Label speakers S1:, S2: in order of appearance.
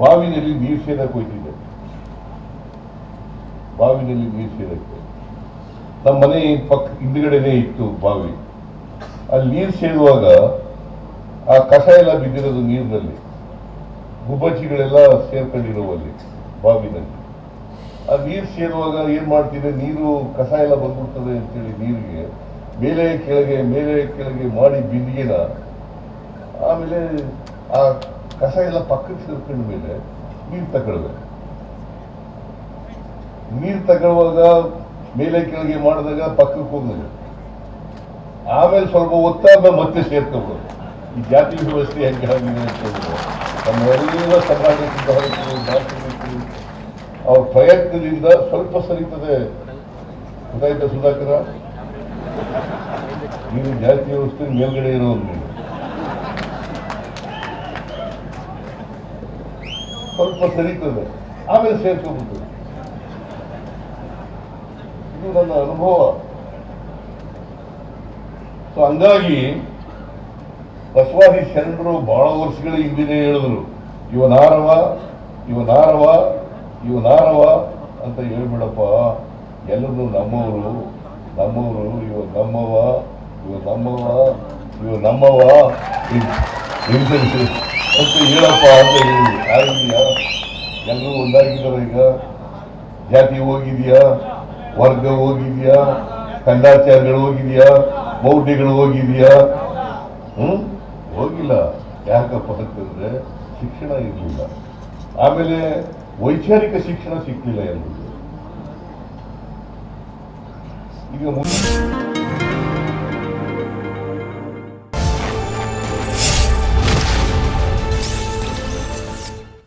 S1: ಬಾವಿನಲ್ಲಿ ನೀರು ಸೇರಕ್ಕೆ ಹೋಯ್ತಿದೆ ಬಾವಿನಲ್ಲಿ ನೀರು ಸೇರಕ್ಕೆ ನಮ್ಮ ಮನೆ ಪಕ್ಕ ಹಿಂದ್ಗಡೆನೆ ಇತ್ತು ಬಾವಿ. ಅಲ್ಲಿ ನೀರು ಸೇರುವಾಗ ಆ ಕಸ ಎಲ್ಲ ಬಿದ್ದಿರೋದು ನೀರಿನಲ್ಲಿ. ಗುಬ್ಬಚ್ಚಿಗಳೆಲ್ಲ ಸೇರ್ಕೊಂಡಿರುವಲ್ಲಿ ಬಾವಿನಲ್ಲಿ. ಆ ನೀರು ಸೇರುವಾಗ ಏನ್ ಮಾಡ್ತಿದೆ ನೀರು, ಕಸ ಎಲ್ಲ ಬಂದ್ಬಿಡ್ತದೆ ಅಂತೇಳಿ ನೀರಿಗೆ ಮೇಲೆ ಕೆಳಗೆ ಮೇಲೆ ಕೆಳಗೆ ಮಾಡಿ ಬಿಂದಿಗೆನ ಆಮೇಲೆ ಆ ಕಸ ಎಲ್ಲ ಪಕ್ಕಕ್ಕೆ ಸೇರ್ಕೊಂಡ ಮೇಲೆ ನೀರು ತಗೊಳ್ಬೇಕು. ನೀರು ತಗೊಳ್ಳುವಾಗ ಮೇಲೆ ಕೆಳಗೆ ಮಾಡಿದಾಗ ಪಕ್ಕಕ್ಕೆ ಹೋಗ್ಬೇಕು. ಆಮೇಲೆ ಸ್ವಲ್ಪ ಒತ್ತಾದ ಮತ್ತೆ ಸೇರ್ಕೊಬೋದು. ಈ ಜಾತಿ ವ್ಯವಸ್ಥೆ ಹೆಂಗೆ ಆಗಿದೆ ಅಂತ ಮಾತುಕತೆ ಅವ್ರ ಪ್ರಯತ್ನದಿಂದ ಸ್ವಲ್ಪ ಸರಿತದೆ. ಗೊತ್ತಾಯ್ತಾ ಸುಧಾಕರ? ನೀವು ಜಾತಿ ವ್ಯವಸ್ಥೆ ಮೇಲ್ಗಡೆ ಇರೋದು ಸ್ವಲ್ಪ ಸರಿತದೆ. ಆಮೇಲೆ ಸೇರ್ಕೊಂಡ್ಬಿಡ್ತದೆ ಇದು ನನ್ನ ಅನುಭವ. ಸೊ ಹಂಗಾಗಿ ಬಸವಾದಿ ಶರಣರು ಬಹಳ ವರ್ಷಗಳ ಹಿಂದಿನೇ ಹೇಳಿದ್ರು. ಇವನಾರವ ಇವನಾರವ ಇವನಾರವ ಅಂತ ಹೇಳ್ಬಿಡಪ್ಪ. ಎಲ್ಲರೂ ನಮ್ಮವರು ನಮ್ಮವರು, ಇವ ನಮ್ಮವ ಇವ ನಮ್ಮವ ಇವ ನಮ್ಮವ ಅಂತ ಹೇಳಪ್ಪ ಅಂತ ಹೇಳಿ. ಎಲ್ಲರೂ ಒಂದಾಗಿದ್ದಾರೆ ಈಗ? ಜಾತಿ ಹೋಗಿದೆಯಾ? ವರ್ಗ ಹೋಗಿದೆಯಾ? ಕಂದಾಚಾರಗಳು ಹೋಗಿದೆಯಾ? ಮೌಢ್ಯಗಳು ಹೋಗಿದೆಯಾ? ಹ್ಮ್? ಹೋಗಿಲ್ಲ. ಯಾಕಪ್ಪ ಅಂತಂದ್ರೆ ಶಿಕ್ಷಣ ಇರಲಿಲ್ಲ. ಆಮೇಲೆ ವೈಚಾರಿಕ ಶಿಕ್ಷಣ ಸಿಕ್ಕಿಲ್ಲ ಎಲ್ಲರಿಗೂ ಈಗ